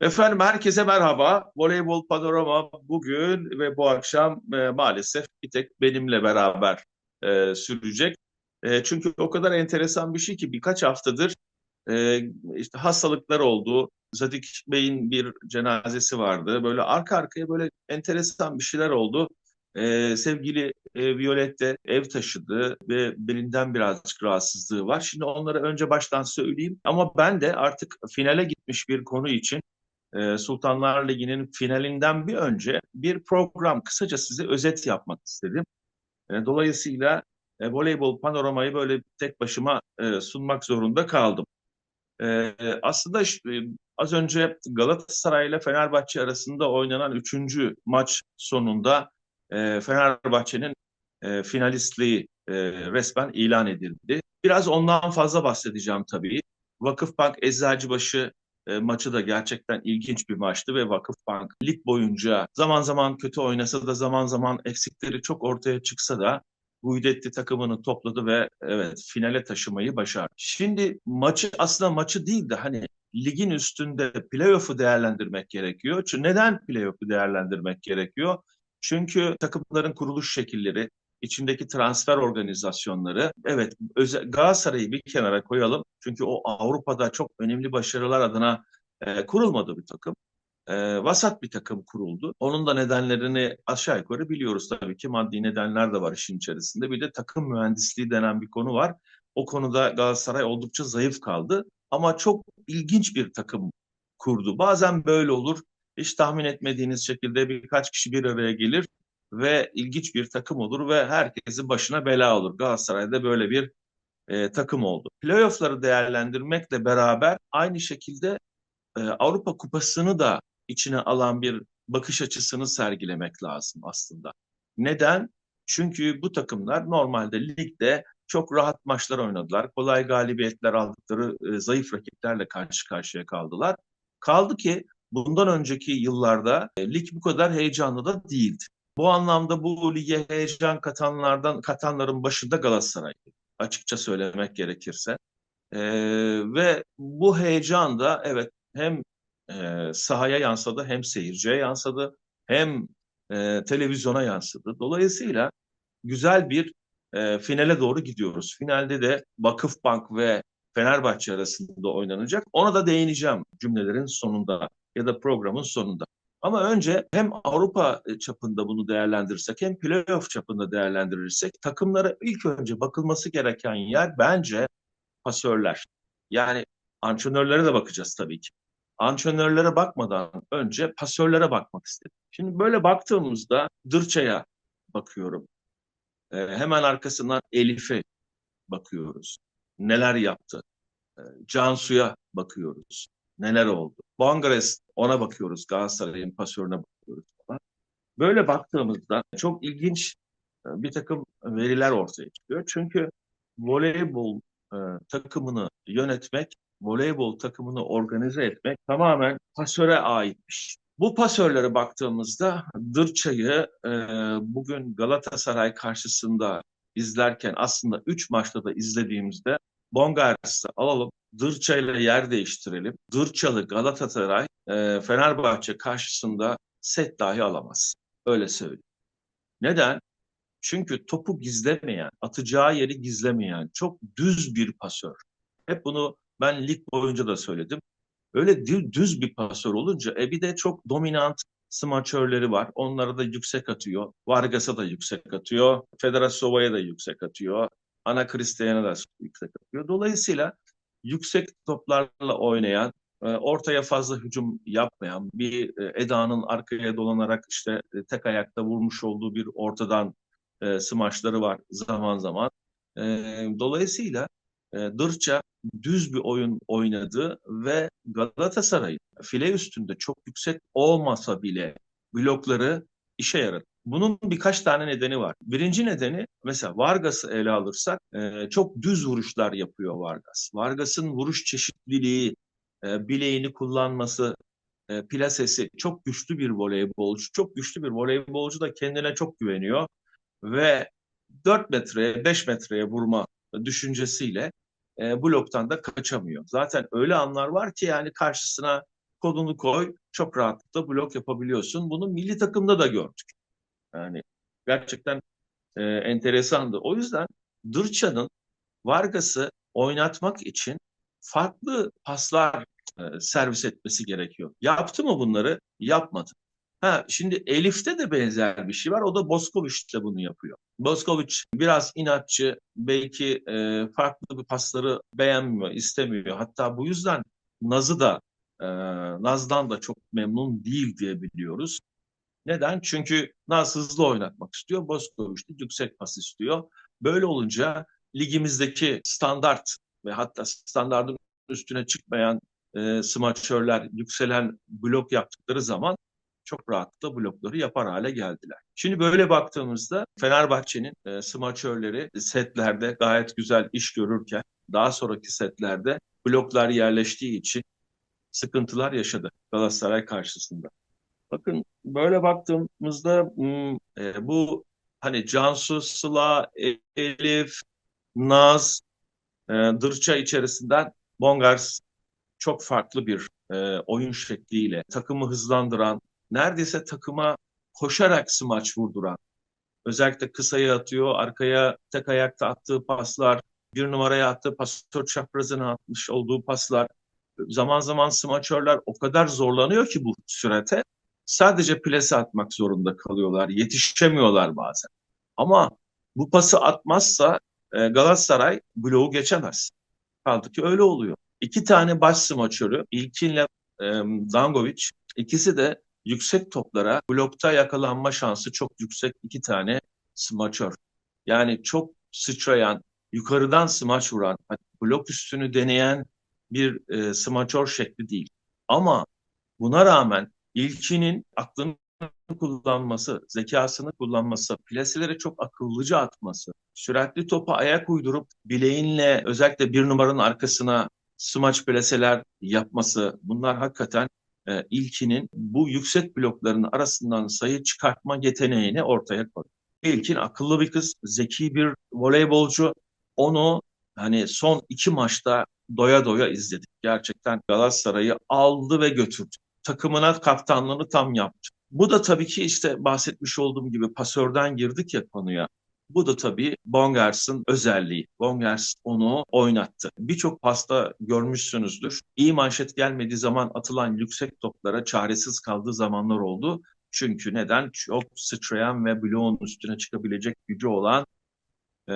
Efendim herkese merhaba. Voleybol Panorama bugün ve bu akşam e, maalesef bir tek benimle beraber e, sürecek. E, çünkü o kadar enteresan bir şey ki birkaç haftadır e, işte hastalıklar oldu. Zadik Bey'in bir cenazesi vardı. Böyle arka arkaya böyle enteresan bir şeyler oldu. E, sevgili e, Violette ev taşıdı ve belinden birazcık rahatsızlığı var. Şimdi onları önce baştan söyleyeyim. Ama ben de artık finale gitmiş bir konu için e, Sultanlar Ligi'nin finalinden bir önce bir program kısaca size özet yapmak istedim. E, dolayısıyla e, voleybol panoramayı böyle tek başıma e, sunmak zorunda kaldım. E, aslında işte, az önce Galatasaray ile Fenerbahçe arasında oynanan üçüncü maç sonunda e, Fenerbahçe'nin e, finalistliği e, resmen ilan edildi. Biraz ondan fazla bahsedeceğim tabii. Vakıfbank Eczacıbaşı e, maçı da gerçekten ilginç bir maçtı ve Vakıfbank lig boyunca zaman zaman kötü oynasa da zaman zaman eksikleri çok ortaya çıksa da Guidetti takımını topladı ve evet finale taşımayı başardı. Şimdi maçı aslında maçı değil de hani ligin üstünde playoff'u değerlendirmek gerekiyor. Çünkü neden playoff'u değerlendirmek gerekiyor? Çünkü takımların kuruluş şekilleri, içindeki transfer organizasyonları. Evet Galatasaray'ı bir kenara koyalım. Çünkü o Avrupa'da çok önemli başarılar adına e, kurulmadı bir takım. E, vasat bir takım kuruldu. Onun da nedenlerini aşağı yukarı biliyoruz tabii ki. Maddi nedenler de var işin içerisinde. Bir de takım mühendisliği denen bir konu var. O konuda Galatasaray oldukça zayıf kaldı. Ama çok ilginç bir takım kurdu. Bazen böyle olur. Hiç tahmin etmediğiniz şekilde birkaç kişi bir araya gelir ve ilginç bir takım olur ve herkesin başına bela olur. Galatasaray'da böyle bir e, takım oldu. Playoff'ları değerlendirmekle beraber aynı şekilde e, Avrupa Kupası'nı da içine alan bir bakış açısını sergilemek lazım aslında. Neden? Çünkü bu takımlar normalde ligde çok rahat maçlar oynadılar. Kolay galibiyetler aldıkları e, zayıf rakiplerle karşı karşıya kaldılar. Kaldı ki bundan önceki yıllarda e, lig bu kadar heyecanlı da değildi. Bu anlamda bu lige heyecan katanlardan katanların başında Galatasaray açıkça söylemek gerekirse. E, ve bu heyecan da evet hem e, sahaya yansıdı hem seyirciye yansıdı hem e, televizyona yansıdı. Dolayısıyla güzel bir e, finale doğru gidiyoruz. Finalde de Vakıfbank ve Fenerbahçe arasında oynanacak. Ona da değineceğim cümlelerin sonunda ya da programın sonunda. Ama önce hem Avrupa çapında bunu değerlendirirsek hem playoff çapında değerlendirirsek takımlara ilk önce bakılması gereken yer bence pasörler. Yani antrenörlere de bakacağız tabii ki. Antrenörlere bakmadan önce pasörlere bakmak istedim. Şimdi böyle baktığımızda Dırça'ya bakıyorum. Ee, hemen arkasından Elif'e bakıyoruz. Neler yaptı? Ee, Cansu'ya bakıyoruz. Neler oldu? Bangares ona bakıyoruz. Galatasaray'ın pasörüne bakıyoruz falan. Böyle baktığımızda çok ilginç e, bir takım veriler ortaya çıkıyor. Çünkü voleybol e, takımını yönetmek, voleybol takımını organize etmek tamamen pasöre aitmiş. Bu pasörlere baktığımızda Dırça'yı e, bugün Galatasaray karşısında izlerken aslında 3 maçta da izlediğimizde Bongars'ı alalım, Dırça ile yer değiştirelim. Dırçalı Galatasaray e, Fenerbahçe karşısında set dahi alamaz. Öyle söyleyeyim. Neden? Çünkü topu gizlemeyen, atacağı yeri gizlemeyen çok düz bir pasör. Hep bunu ben lig boyunca da söyledim. Öyle düz bir pasör olunca e bir de çok dominant smaçörleri var. Onları da yüksek atıyor. Vargas'a da yüksek atıyor. Federasova'ya da yüksek atıyor. Ana Kristiyan'a da yüksek atıyor. Dolayısıyla yüksek toplarla oynayan, e, ortaya fazla hücum yapmayan, bir e, Eda'nın arkaya dolanarak işte e, tek ayakta vurmuş olduğu bir ortadan smaçları var zaman zaman. Dolayısıyla Dırça düz bir oyun oynadı ve Galatasaray file üstünde çok yüksek olmasa bile blokları işe yaradı. Bunun birkaç tane nedeni var. Birinci nedeni mesela Vargas'ı ele alırsak e, çok düz vuruşlar yapıyor Vargas. Vargas'ın vuruş çeşitliliği, e, bileğini kullanması, e, plasesi çok güçlü bir voleybolcu. Çok güçlü bir voleybolcu da kendine çok güveniyor ve 4 metreye 5 metreye vurma düşüncesiyle e, bloktan da kaçamıyor. Zaten öyle anlar var ki yani karşısına kolunu koy çok rahatlıkla blok yapabiliyorsun. Bunu milli takımda da gördük. Yani gerçekten e, enteresandı. O yüzden Dırça'nın Vargas'ı oynatmak için farklı paslar e, servis etmesi gerekiyor. Yaptı mı bunları? Yapmadı. Ha, şimdi Elif'te de benzer bir şey var. O da Boskoviç de bunu yapıyor. Boskoviç biraz inatçı, belki e, farklı bir pasları beğenmiyor, istemiyor. Hatta bu yüzden Naz'ı da e, Naz'dan da çok memnun değil diye biliyoruz. Neden? Çünkü Naz hızlı oynatmak istiyor. Boskoviç de yüksek pas istiyor. Böyle olunca ligimizdeki standart ve hatta standartın üstüne çıkmayan e, smaçörler yükselen blok yaptıkları zaman çok rahatlıkla blokları yapar hale geldiler. Şimdi böyle baktığımızda Fenerbahçe'nin e, smaçörleri setlerde gayet güzel iş görürken daha sonraki setlerde bloklar yerleştiği için sıkıntılar yaşadı Galatasaray karşısında. Bakın böyle baktığımızda e, bu hani Cansu, Sıla, Elif, Naz, e, Dırça içerisinden Bongars çok farklı bir e, oyun şekliyle takımı hızlandıran, neredeyse takıma koşarak smaç vurduran, özellikle kısaya atıyor, arkaya tek ayakta attığı paslar, bir numaraya attığı pasör çaprazına atmış olduğu paslar, zaman zaman smaçörler o kadar zorlanıyor ki bu sürete sadece plase atmak zorunda kalıyorlar, yetişemiyorlar bazen. Ama bu pası atmazsa e, Galatasaray bloğu geçemez. Kaldı ki öyle oluyor. İki tane baş smaçörü, İlkin'le e, Dangovic, ikisi de yüksek toplara blokta yakalanma şansı çok yüksek iki tane smaçör. Yani çok sıçrayan, yukarıdan smaç vuran, blok üstünü deneyen bir e, smaçör şekli değil. Ama buna rağmen ilkinin aklını kullanması, zekasını kullanması, plaselere çok akıllıca atması, süratli topa ayak uydurup bileğinle özellikle bir numaranın arkasına smaç plaseler yapması bunlar hakikaten e, ilkinin bu yüksek blokların arasından sayı çıkartma yeteneğini ortaya koydu. İlkin akıllı bir kız, zeki bir voleybolcu. Onu hani son iki maçta doya doya izledik. Gerçekten Galatasaray'ı aldı ve götürdü. Takımına kaptanlığını tam yaptı. Bu da tabii ki işte bahsetmiş olduğum gibi pasörden girdik ya konuya. Bu da tabii Bongers'ın özelliği. Bongers onu oynattı. Birçok pasta görmüşsünüzdür. İyi manşet gelmediği zaman atılan yüksek toplara çaresiz kaldığı zamanlar oldu. Çünkü neden? Çok sıçrayan ve bloğun üstüne çıkabilecek gücü olan e,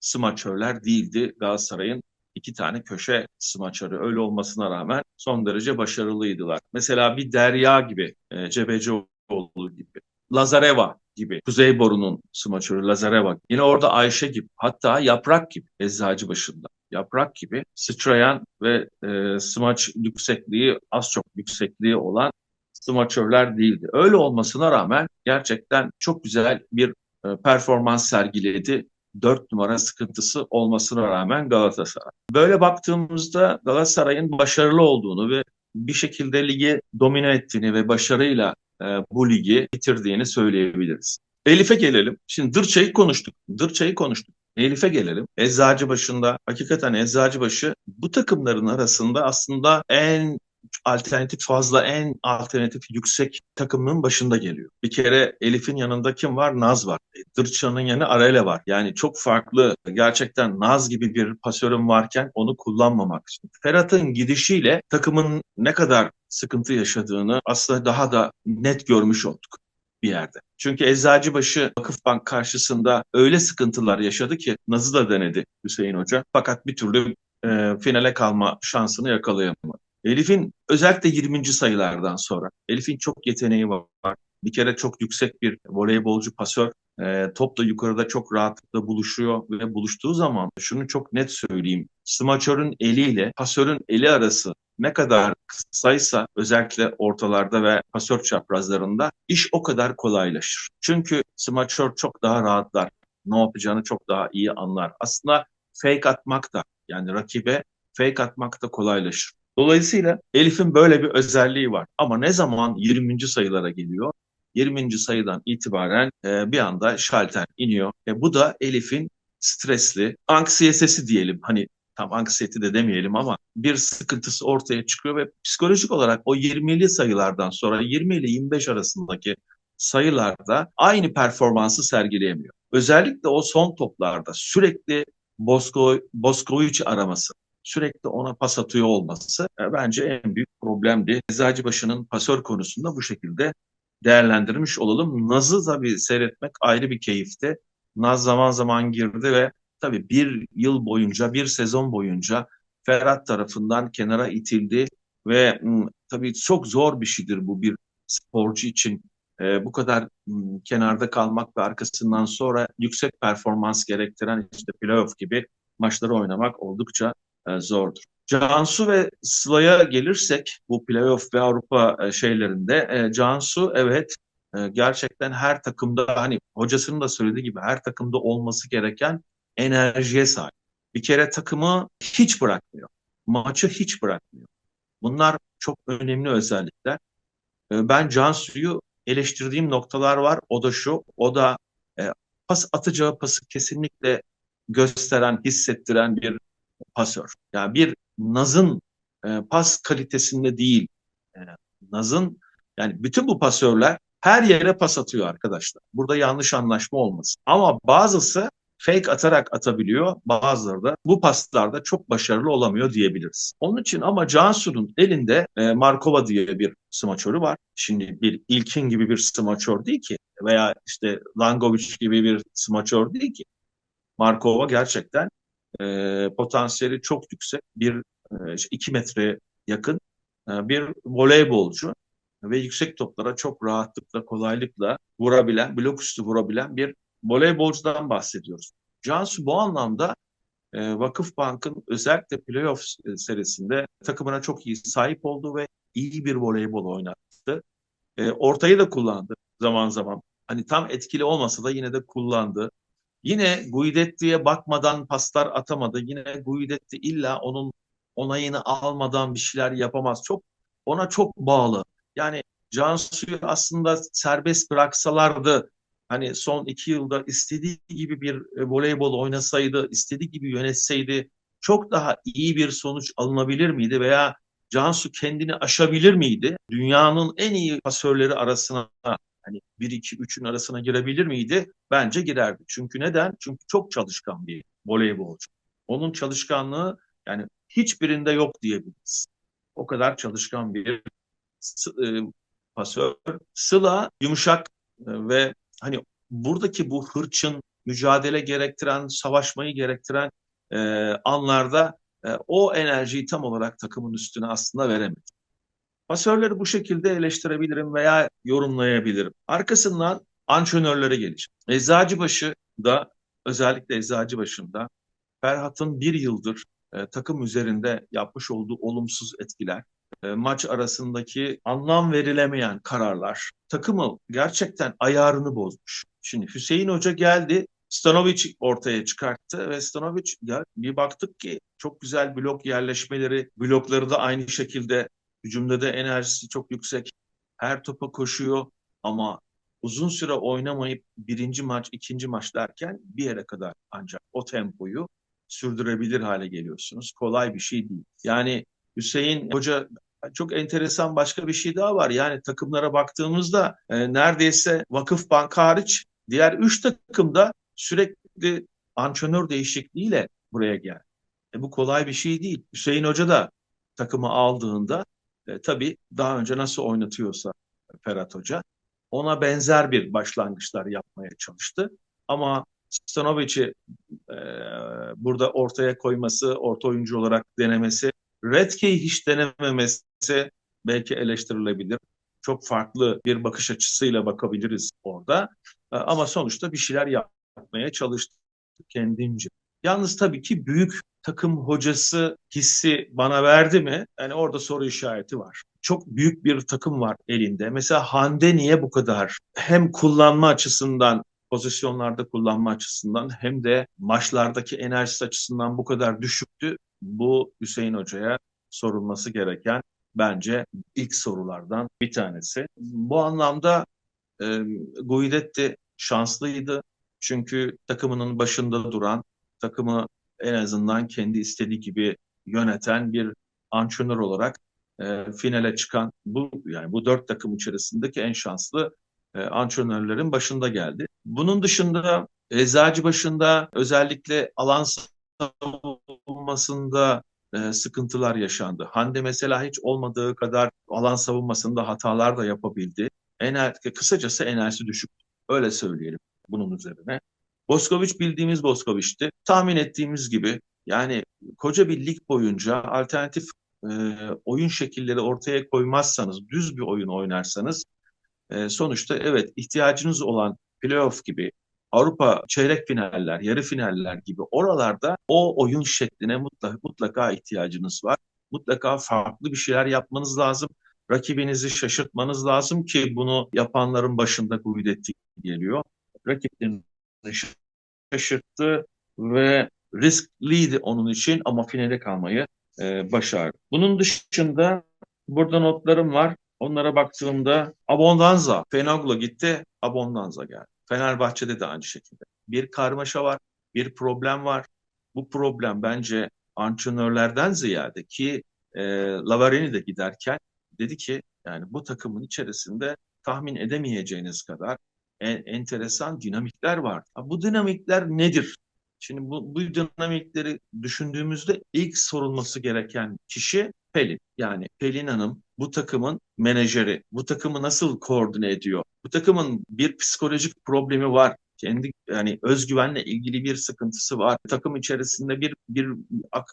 smaçörler değildi Galatasaray'ın iki tane köşe smaçörü. Öyle olmasına rağmen son derece başarılıydılar. Mesela bir Derya gibi, e, Cebecioğlu gibi, Lazareva gibi, Kuzey Boru'nun smaçörü Lazareva. Yine orada Ayşe gibi, hatta Yaprak gibi eczacı başında. Yaprak gibi sıçrayan ve e, smaç yüksekliği az çok yüksekliği olan smaçörler değildi. Öyle olmasına rağmen gerçekten çok güzel bir e, performans sergiledi 4 numara sıkıntısı olmasına rağmen Galatasaray. Böyle baktığımızda Galatasaray'ın başarılı olduğunu ve bir şekilde ligi domine ettiğini ve başarıyla e, bu ligi bitirdiğini söyleyebiliriz. Elif'e gelelim. Şimdi Dırçay'ı konuştuk. Dırçay'ı konuştuk. Elif'e gelelim. Eczacıbaşı'nda hakikaten Eczacıbaşı bu takımların arasında aslında en alternatif fazla en alternatif yüksek takımının başında geliyor. Bir kere Elif'in yanında kim var? Naz var. E, Dırçan'ın yanı Arele var. Yani çok farklı gerçekten Naz gibi bir pasörün varken onu kullanmamak için. Ferhat'ın gidişiyle takımın ne kadar sıkıntı yaşadığını aslında daha da net görmüş olduk bir yerde. Çünkü Eczacıbaşı Vakıfbank karşısında öyle sıkıntılar yaşadı ki Naz'ı da denedi Hüseyin Hoca. Fakat bir türlü e, finale kalma şansını yakalayamadı. Elif'in özellikle 20. sayılardan sonra Elif'in çok yeteneği var. Bir kere çok yüksek bir voleybolcu pasör. E, top da yukarıda çok rahatlıkla buluşuyor ve buluştuğu zaman şunu çok net söyleyeyim. Smaçörün eliyle pasörün eli arası ne kadar kısaysa özellikle ortalarda ve pasör çaprazlarında iş o kadar kolaylaşır. Çünkü smaçör çok daha rahatlar. Ne yapacağını çok daha iyi anlar. Aslında fake atmak da yani rakibe fake atmak da kolaylaşır. Dolayısıyla Elif'in böyle bir özelliği var. Ama ne zaman 20. sayılara geliyor? 20. sayıdan itibaren e, bir anda şalter iniyor. E, bu da Elif'in stresli, anksiyetesi diyelim. Hani tam anksiyeti de demeyelim ama bir sıkıntısı ortaya çıkıyor ve psikolojik olarak o 20'li sayılardan sonra 20 ile 25 arasındaki sayılarda aynı performansı sergileyemiyor. Özellikle o son toplarda sürekli Bosko, Boskovic araması, sürekli ona pas atıyor olması e, bence en büyük problemdi. Eczacıbaşı'nın pasör konusunda bu şekilde değerlendirmiş olalım. Naz'ı tabii seyretmek ayrı bir keyifti. Naz zaman zaman girdi ve tabii bir yıl boyunca, bir sezon boyunca Ferhat tarafından kenara itildi ve tabii çok zor bir şeydir bu bir sporcu için. E, bu kadar m, kenarda kalmak ve arkasından sonra yüksek performans gerektiren işte playoff gibi maçları oynamak oldukça e, zordur. Cansu ve Sıla'ya gelirsek bu playoff ve Avrupa e, şeylerinde e, Cansu evet gerçekten her takımda hani hocasının da söylediği gibi her takımda olması gereken enerjiye sahip. Bir kere takımı hiç bırakmıyor. Maçı hiç bırakmıyor. Bunlar çok önemli özellikler. Ben Cansu'yu eleştirdiğim noktalar var. O da şu, o da pas atacağı pası kesinlikle gösteren, hissettiren bir pasör. Yani bir Naz'ın e, pas kalitesinde değil. E, Naz'ın yani bütün bu pasörler her yere pas atıyor arkadaşlar. Burada yanlış anlaşma olmasın. Ama bazısı fake atarak atabiliyor. Bazıları da bu paslarda çok başarılı olamıyor diyebiliriz. Onun için ama Cansu'nun elinde e, Markova diye bir smaçörü var. Şimdi bir İlkin gibi bir smaçör değil ki veya işte Langovic gibi bir smaçör değil ki. Markova gerçekten e, potansiyeli çok yüksek. Bir e, iki metre yakın e, bir voleybolcu ve yüksek toplara çok rahatlıkla, kolaylıkla vurabilen, blok üstü vurabilen bir voleybolcudan bahsediyoruz. Cansu bu anlamda e, Vakıfbank'ın özellikle playoff serisinde takımına çok iyi sahip oldu ve iyi bir voleybol oynattı. E, ortayı da kullandı zaman zaman. Hani tam etkili olmasa da yine de kullandı. Yine Guidetti'ye bakmadan paslar atamadı. Yine Guidetti illa onun onayını almadan bir şeyler yapamaz. Çok ona çok bağlı. Yani Cansu'yu aslında serbest bıraksalardı hani son iki yılda istediği gibi bir e, voleybol oynasaydı, istediği gibi yönetseydi çok daha iyi bir sonuç alınabilir miydi veya Cansu kendini aşabilir miydi? Dünyanın en iyi pasörleri arasına hani 1-2-3'ün arasına girebilir miydi? Bence girerdi. Çünkü neden? Çünkü çok çalışkan bir voleybolcu. Onun çalışkanlığı yani hiçbirinde yok diyebiliriz. O kadar çalışkan bir e, pasör. Sıla yumuşak e, ve hani buradaki bu hırçın, mücadele gerektiren, savaşmayı gerektiren e, anlarda e, o enerjiyi tam olarak takımın üstüne aslında veremedi. Pasörleri bu şekilde eleştirebilirim veya yorumlayabilirim. Arkasından antrenörlere geleceğim. Eczacıbaşı da özellikle Eczacıbaşı'nda Ferhat'ın bir yıldır e, takım üzerinde yapmış olduğu olumsuz etkiler, e, maç arasındaki anlam verilemeyen kararlar takımı gerçekten ayarını bozmuş. Şimdi Hüseyin Hoca geldi, Stanovic ortaya çıkarttı ve Stanovic ya bir baktık ki çok güzel blok yerleşmeleri, blokları da aynı şekilde hücumda da enerjisi çok yüksek. Her topa koşuyor ama uzun süre oynamayıp birinci maç, ikinci maç derken bir yere kadar ancak o tempoyu sürdürebilir hale geliyorsunuz. Kolay bir şey değil. Yani Hüseyin Hoca çok enteresan başka bir şey daha var. Yani takımlara baktığımızda e, neredeyse Vakıf Bank hariç diğer üç takımda sürekli antrenör değişikliğiyle buraya geldi. E, bu kolay bir şey değil. Hüseyin Hoca da takımı aldığında e, tabii daha önce nasıl oynatıyorsa Ferhat Hoca ona benzer bir başlangıçlar yapmaya çalıştı. Ama Stanovic'i e, burada ortaya koyması, orta oyuncu olarak denemesi, Redkey'i hiç denememesi belki eleştirilebilir. Çok farklı bir bakış açısıyla bakabiliriz orada. E, ama sonuçta bir şeyler yapmaya çalıştı kendince. Yalnız tabii ki büyük takım hocası hissi bana verdi mi? Yani orada soru işareti var. Çok büyük bir takım var elinde. Mesela Hande niye bu kadar hem kullanma açısından pozisyonlarda kullanma açısından hem de maçlardaki enerjisi açısından bu kadar düşüktü. Bu Hüseyin Hoca'ya sorulması gereken bence ilk sorulardan bir tanesi. Bu anlamda e, Guidetti şanslıydı. Çünkü takımının başında duran, takımı en azından kendi istediği gibi yöneten bir antrenör olarak e, finale çıkan bu yani bu dört takım içerisindeki en şanslı e, antrenörlerin başında geldi. Bunun dışında Eczacı başında özellikle alan savunmasında e, sıkıntılar yaşandı. Hande mesela hiç olmadığı kadar alan savunmasında hatalar da yapabildi. Ener, kısacası enerjisi düşük. Öyle söyleyelim bunun üzerine. Boskoviç bildiğimiz Boskoviç'ti. Tahmin ettiğimiz gibi yani koca bir lig boyunca alternatif e, oyun şekilleri ortaya koymazsanız, düz bir oyun oynarsanız e, sonuçta evet ihtiyacınız olan playoff gibi Avrupa çeyrek finaller, yarı finaller gibi oralarda o oyun şekline mutlaka, mutlaka ihtiyacınız var. Mutlaka farklı bir şeyler yapmanız lazım. Rakibinizi şaşırtmanız lazım ki bunu yapanların başında Guidetti geliyor. Rakiplerini şaşırttı ve riskliydi onun için ama finale kalmayı e, başardı. Bunun dışında burada notlarım var. Onlara baktığımda Abondanza, Fenoglu gitti, Abondanza geldi. Fenerbahçe'de de aynı şekilde. Bir karmaşa var, bir problem var. Bu problem bence antrenörlerden ziyade ki e, Lavarini de giderken dedi ki yani bu takımın içerisinde tahmin edemeyeceğiniz kadar en, enteresan dinamikler var. Bu dinamikler nedir? Şimdi bu, bu dinamikleri düşündüğümüzde ilk sorulması gereken kişi Pelin. Yani Pelin Hanım bu takımın menajeri, bu takımı nasıl koordine ediyor? Bu takımın bir psikolojik problemi var. Kendi yani özgüvenle ilgili bir sıkıntısı var. Takım içerisinde bir bir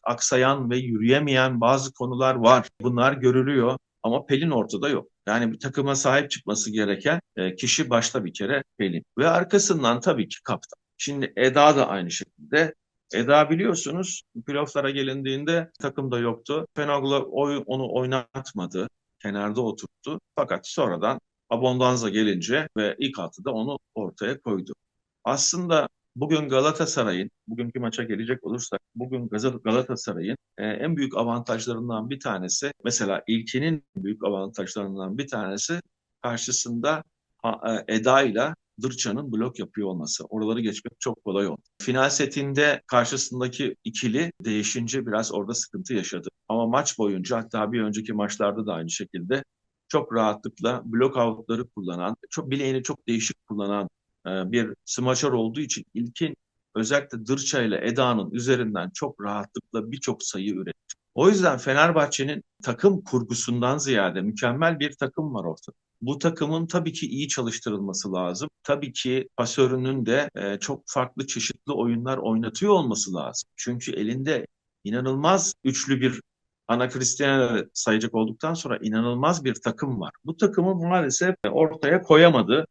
aksayan ve yürüyemeyen bazı konular var. Bunlar görülüyor ama Pelin ortada yok. Yani bir takıma sahip çıkması gereken e, kişi başta bir kere Pelin. Ve arkasından tabii ki kaptan. Şimdi Eda da aynı şekilde. Eda biliyorsunuz playofflara gelindiğinde takımda yoktu. Fenoglu oy, onu oynatmadı. Kenarda oturttu. Fakat sonradan Abondanza gelince ve ilk altıda onu ortaya koydu. Aslında bugün Galatasaray'ın, bugünkü maça gelecek olursak, bugün Galatasaray'ın e, en büyük avantajlarından bir tanesi, mesela ilkinin büyük avantajlarından bir tanesi karşısında e, Eda ile Dırça'nın blok yapıyor olması. Oraları geçmek çok kolay oldu. Final setinde karşısındaki ikili değişince biraz orada sıkıntı yaşadı. Ama maç boyunca hatta bir önceki maçlarda da aynı şekilde çok rahatlıkla blok outları kullanan, çok bileğini çok değişik kullanan bir smaçör olduğu için ilkin özellikle Dırça ile Eda'nın üzerinden çok rahatlıkla birçok sayı üretti. O yüzden Fenerbahçe'nin takım kurgusundan ziyade mükemmel bir takım var ortada. Bu takımın tabii ki iyi çalıştırılması lazım. Tabii ki pasörünün de e, çok farklı çeşitli oyunlar oynatıyor olması lazım. Çünkü elinde inanılmaz üçlü bir Ana Cristiano sayacak olduktan sonra inanılmaz bir takım var. Bu takımı maalesef ortaya koyamadı.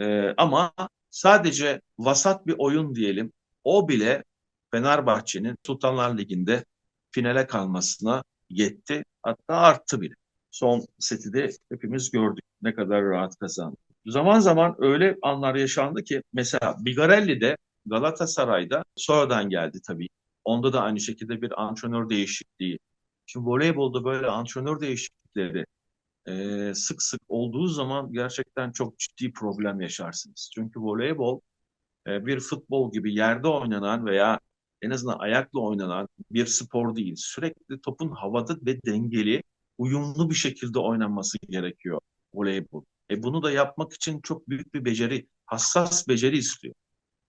E, ama sadece vasat bir oyun diyelim. O bile Fenerbahçe'nin Sultanlar Ligi'nde finale kalmasına yetti. Hatta arttı bile. Son seti de hepimiz gördük ne kadar rahat kazandı. Zaman zaman öyle anlar yaşandı ki mesela Bigarelli de Galatasaray'da sonradan geldi tabii. Onda da aynı şekilde bir antrenör değişikliği. Şimdi voleybolda böyle antrenör değişiklikleri e, sık sık olduğu zaman gerçekten çok ciddi problem yaşarsınız. Çünkü voleybol e, bir futbol gibi yerde oynanan veya en azından ayakla oynanan bir spor değil. Sürekli topun havada ve dengeli, uyumlu bir şekilde oynanması gerekiyor voleybol. E bunu da yapmak için çok büyük bir beceri, hassas beceri istiyor.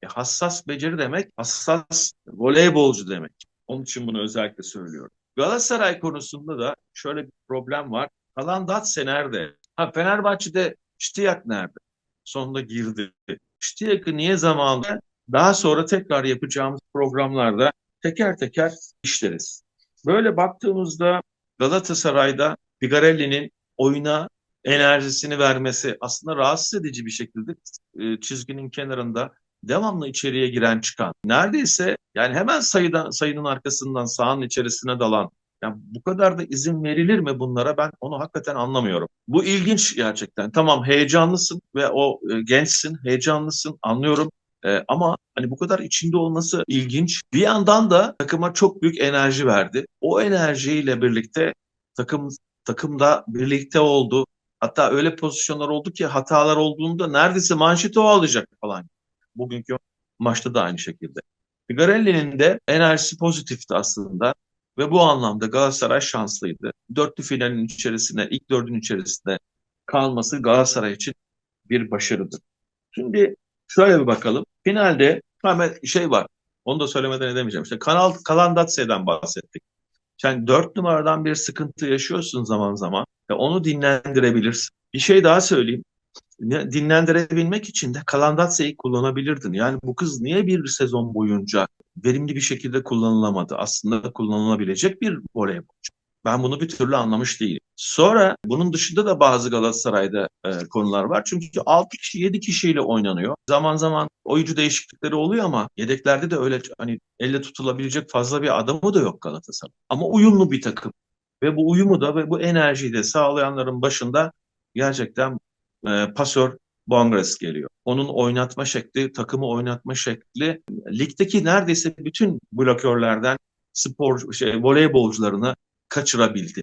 E hassas beceri demek, hassas voleybolcu demek. Onun için bunu özellikle söylüyorum. Galatasaray konusunda da şöyle bir problem var. Kalan Datse nerede? Ha Fenerbahçe'de Ştiyak nerede? Sonunda girdi. Ştiyak'ı niye zamanında daha sonra tekrar yapacağımız programlarda teker teker işleriz. Böyle baktığımızda Galatasaray'da Pigarelli'nin oyuna enerjisini vermesi aslında rahatsız edici bir şekilde e, çizginin kenarında devamlı içeriye giren çıkan. Neredeyse yani hemen sayıdan sayının arkasından sahanın içerisine dalan yani bu kadar da izin verilir mi bunlara ben onu hakikaten anlamıyorum. Bu ilginç gerçekten. Tamam heyecanlısın ve o e, gençsin, heyecanlısın anlıyorum. E, ama hani bu kadar içinde olması ilginç. Bir yandan da takıma çok büyük enerji verdi. O enerjiyle birlikte takım takımda birlikte oldu. Hatta öyle pozisyonlar oldu ki hatalar olduğunda neredeyse manşeti o alacak falan. Bugünkü maçta da aynı şekilde. Figarelli'nin de enerjisi pozitifti aslında ve bu anlamda Galatasaray şanslıydı. Dörtlü finalin içerisinde, ilk dördün içerisinde kalması Galatasaray için bir başarıdır. Şimdi şöyle bir bakalım. Finalde hemen şey var. Onu da söylemeden edemeyeceğim. İşte Kanal Kalandatse'den bahsettik. Yani dört numaradan bir sıkıntı yaşıyorsun zaman zaman. Ve onu dinlendirebilirsin. Bir şey daha söyleyeyim. Dinlendirebilmek için de Kalandatse'yi kullanabilirdin. Yani bu kız niye bir sezon boyunca verimli bir şekilde kullanılamadı? Aslında kullanılabilecek bir voleybolcu. Ben bunu bir türlü anlamış değilim. Sonra bunun dışında da bazı Galatasaray'da e, konular var. Çünkü 6 kişi 7 kişiyle oynanıyor. Zaman zaman oyuncu değişiklikleri oluyor ama yedeklerde de öyle hani elle tutulabilecek fazla bir adamı da yok Galatasaray. Ama uyumlu bir takım. Ve bu uyumu da ve bu enerjiyi de sağlayanların başında gerçekten e, pasör Bongres geliyor. Onun oynatma şekli, takımı oynatma şekli ligdeki neredeyse bütün blokörlerden spor şey voleybolcularını kaçırabildi.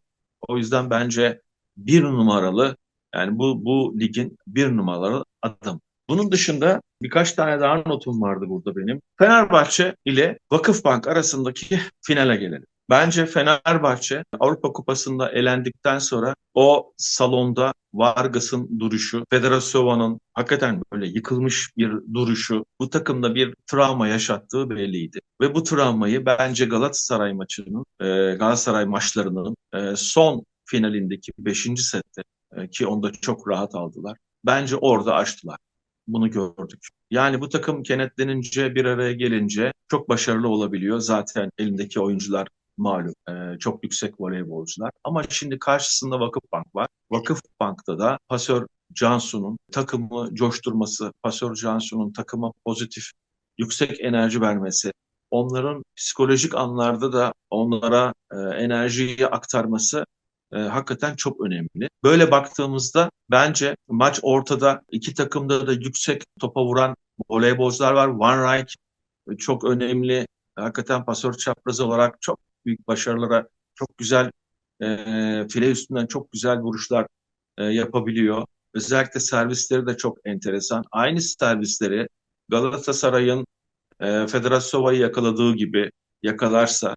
O yüzden bence bir numaralı yani bu bu ligin bir numaralı adam. Bunun dışında birkaç tane daha notum vardı burada benim. Fenerbahçe ile Vakıfbank arasındaki finale gelelim. Bence Fenerbahçe Avrupa Kupası'nda elendikten sonra o salonda Vargas'ın duruşu, Federasyova'nın hakikaten böyle yıkılmış bir duruşu bu takımda bir travma yaşattığı belliydi. Ve bu travmayı bence Galatasaray maçının, e, Galatasaray maçlarının e, son finalindeki 5. sette e, ki onda çok rahat aldılar. Bence orada açtılar. Bunu gördük. Yani bu takım kenetlenince bir araya gelince çok başarılı olabiliyor. Zaten elindeki oyuncular malum e, çok yüksek voleybolcular. Ama şimdi karşısında Vakıfbank var. Vakıfbank'ta da pasör Cansu'nun takımı coşturması, pasör Cansu'nun takıma pozitif, yüksek enerji vermesi, onların psikolojik anlarda da onlara e, enerjiyi aktarması e, hakikaten çok önemli. Böyle baktığımızda bence maç ortada iki takımda da yüksek topa vuran voleybolcular var. Van Rijk çok önemli. Hakikaten pasör çaprazı olarak çok büyük başarılara çok güzel e, file üstünden çok güzel vuruşlar e, yapabiliyor. Özellikle servisleri de çok enteresan. Aynı servisleri Galatasaray'ın e, Federasyova'yı yakaladığı gibi yakalarsa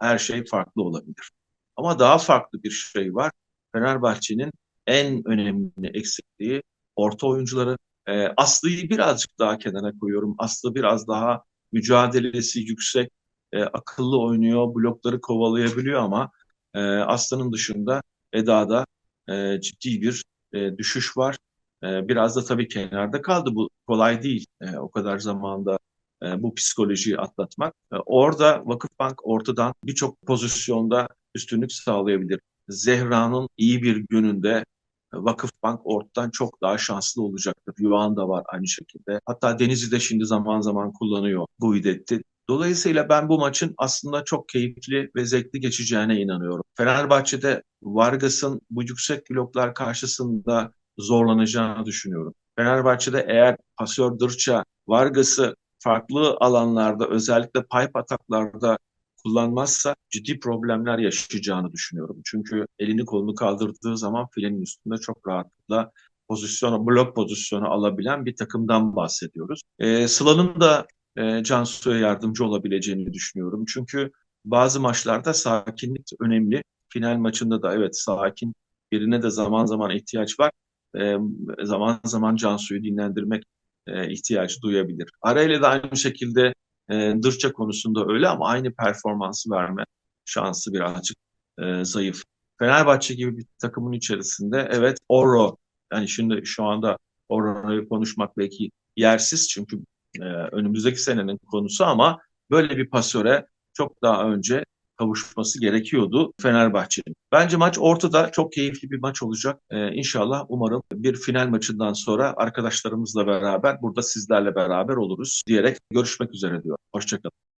her şey farklı olabilir. Ama daha farklı bir şey var. Fenerbahçe'nin en önemli eksikliği orta oyuncuları. E, Aslı'yı birazcık daha kenara koyuyorum. Aslı biraz daha mücadelesi yüksek, e, akıllı oynuyor, blokları kovalayabiliyor ama e, Aslı'nın dışında Eda'da e, ciddi bir e, düşüş var. E, biraz da tabii kenarda kaldı. Bu kolay değil e, o kadar zamanda e, bu psikolojiyi atlatmak. E, orada Vakıfbank ortadan birçok pozisyonda üstünlük sağlayabilir. Zehra'nın iyi bir gününde Vakıfbank ortadan çok daha şanslı olacaktır. Yuan da var aynı şekilde. Hatta Deniz'i de şimdi zaman zaman kullanıyor bu idetti. Dolayısıyla ben bu maçın aslında çok keyifli ve zevkli geçeceğine inanıyorum. Fenerbahçe'de Vargas'ın bu yüksek bloklar karşısında zorlanacağını düşünüyorum. Fenerbahçe'de eğer pasör Dırça Vargas'ı farklı alanlarda özellikle pipe ataklarda kullanmazsa ciddi problemler yaşayacağını düşünüyorum. Çünkü elini kolunu kaldırdığı zaman filenin üstünde çok rahatlıkla pozisyonu, blok pozisyonu alabilen bir takımdan bahsediyoruz. E, Sıla'nın da e, Cansu'ya yardımcı olabileceğini düşünüyorum. Çünkü bazı maçlarda sakinlik önemli. Final maçında da evet sakin birine de zaman zaman ihtiyaç var. E, zaman zaman Cansu'yu dinlendirmek e, ihtiyacı duyabilir. Arayla da aynı şekilde e, Dırça konusunda öyle ama aynı performansı verme şansı birazcık e, zayıf. Fenerbahçe gibi bir takımın içerisinde evet Oro yani şimdi şu anda Oro'yu konuşmak belki yersiz çünkü e, önümüzdeki senenin konusu ama böyle bir pasöre çok daha önce kavuşması gerekiyordu Fenerbahçe'nin. Bence maç ortada çok keyifli bir maç olacak. Ee, inşallah umarım bir final maçından sonra arkadaşlarımızla beraber burada sizlerle beraber oluruz diyerek görüşmek üzere diyor. Hoşçakalın.